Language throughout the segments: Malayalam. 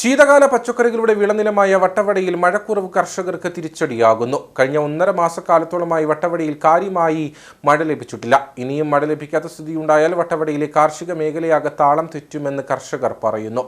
ശീതകാല പച്ചക്കറികളുടെ വിളനിലമായ വട്ടവടയിൽ മഴക്കുറവ് കർഷകർക്ക് തിരിച്ചടിയാകുന്നു. കഴിഞ്ഞ ഒന്നര മാസക്കാലത്തോളമായി വട്ടവടയിൽ കാര്യമായി മഴ ലഭിച്ചിട്ടില്ല. ഇനിയും മഴ ലഭിക്കാത്ത സ്ഥിതിയുണ്ടായാൽ വട്ടവടയിലെ കാർഷിക മേഖലയാകെ താളം തെറ്റുമെന്ന് കർഷകർ പറയുന്നു.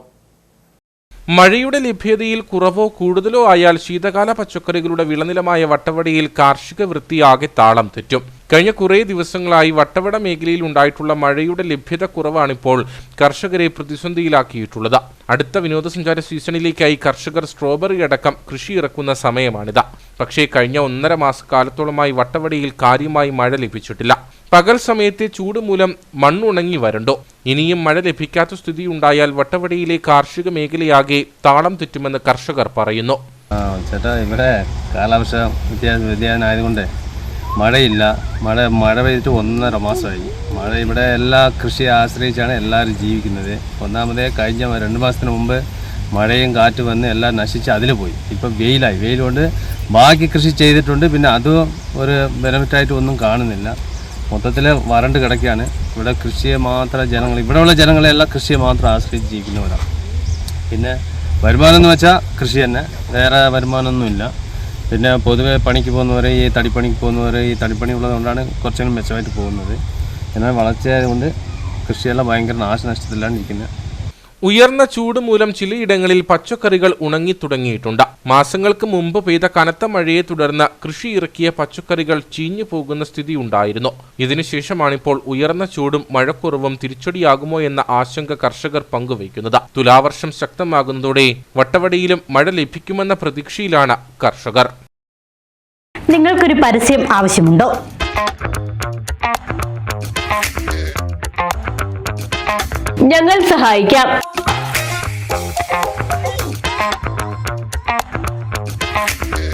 മഴയുടെ ലഭ്യതയിൽ കുറവോ കൂടുതലോ ആയാൽ ശീതകാല പച്ചക്കറികളുടെ വിളനിലമായ വട്ടവടയിൽ കാർഷിക വൃത്തിയാകെ താളം തെറ്റും. കഴിഞ്ഞ കുറേ ദിവസങ്ങളായി വട്ടവട മേഖലയിൽ ഉണ്ടായിട്ടുള്ള മഴയുടെ ലഭ്യത കുറവാണിപ്പോൾ കർഷകരെ പ്രതിസന്ധിയിലാക്കിയിട്ടുള്ളത്. അടുത്ത വിനോദസഞ്ചാര സീസണിലേക്കായി കർഷകർ സ്ട്രോബെറി അടക്കം കൃഷി ഇറക്കുന്ന സമയമാണിത്. പക്ഷേ കഴിഞ്ഞ ഒന്നര മാസക്കാലത്തോളമായി വട്ടവടിയിൽ കാര്യമായി മഴ ലഭിച്ചിട്ടില്ല. പകൽ സമയത്തെ ചൂട് മൂലം മണ്ണുണങ്ങി വരണ്ടോ? ഇനിയും മഴ ലഭിക്കാത്ത സ്ഥിതി ഉണ്ടായാൽ വട്ടവടിയിലെ കാർഷിക മേഖലയാകെ താളം തെറ്റുമെന്ന് കർഷകർ പറയുന്നു. ചേട്ടാ ഇവിടെ കാലാവസ്ഥ വ്യത്യാസം വ്യതിയാനം ആയതുകൊണ്ട് മഴയില്ല. മഴ മഴ പെയ്തിട്ട് ഒന്നര മാസമായി. മഴ ഇവിടെ എല്ലാ കൃഷിയെ ആശ്രയിച്ചാണ് എല്ലാവരും ജീവിക്കുന്നത്. ഒന്നാമതേ കഴിഞ്ഞ രണ്ട് മാസത്തിന് മുമ്പ് മഴയും കാറ്റ് വന്ന് എല്ലാം നശിച്ച് അതിൽ പോയി. ഇപ്പം വെയിലായി. വെയിൽ കൊണ്ട് ബാക്കി കൃഷി ചെയ്തിട്ടുണ്ട്. പിന്നെ അത് ഒരു ബെനിഫിറ്റായിട്ട് ഒന്നും കാണുന്നില്ല. മൊത്തത്തിൽ വരണ്ട് കിടക്കുകയാണ്. ഇവിടെ കൃഷിയെ മാത്രം ജനങ്ങൾ ഇവിടെയുള്ള ജനങ്ങളെല്ലാം കൃഷിയെ മാത്രം ആശ്രയിച്ച് ജീവിക്കുന്നവരാണ്. പിന്നെ വരുമാനം എന്ന് വെച്ചാൽ കൃഷി തന്നെ. വേറെ വരുമാനമൊന്നുമില്ല പിന്നെ പൊതുവെ പണിക്ക് പോകുന്നവർ ഈ തടിപ്പണിക്ക് പോകുന്നവർ ഈ തടിപ്പണി ഉള്ളതുകൊണ്ടാണ് കുറച്ചെങ്കിലും മെച്ചമായിട്ട് പോകുന്നത്. എന്നാൽ വളർച്ചയായതുകൊണ്ട് കൃഷിയെല്ലാം ഭയങ്കര നാശനഷ്ടത്തിലാണ് ഇരിക്കുന്നത് ഉയർന്ന ചൂട് മൂലം ചിലയിടങ്ങളിൽ പച്ചക്കറികൾ ഉണങ്ങി തുടങ്ങിയിട്ടുണ്ട് മാസങ്ങൾക്ക് മുമ്പ് പെയ്ത കനത്ത മഴയെ തുടർന്ന് കൃഷി ഇറക്കിയ പച്ചക്കറികൾ ചീഞ്ഞു പോകുന്ന സ്ഥിതി ഉണ്ടായിരുന്നു ഇതിനുശേഷമാണിപ്പോൾ ഉയർന്ന ചൂടും മഴക്കുറവും തിരിച്ചടിയാകുമോ എന്ന ആശങ്ക കർഷകർ പങ്കുവയ്ക്കുന്നത്. തുലാവർഷം ശക്തമാകുന്നതോടെ വട്ടവടിയിലും മഴ ലഭിക്കുമെന്ന പ്രതീക്ഷയിലാണ് കർഷകർ. നിങ്ങൾക്കൊരു പരസ്യം ആവശ്യമുണ്ടോ? ഞങ്ങൾ സഹായിക്കാം.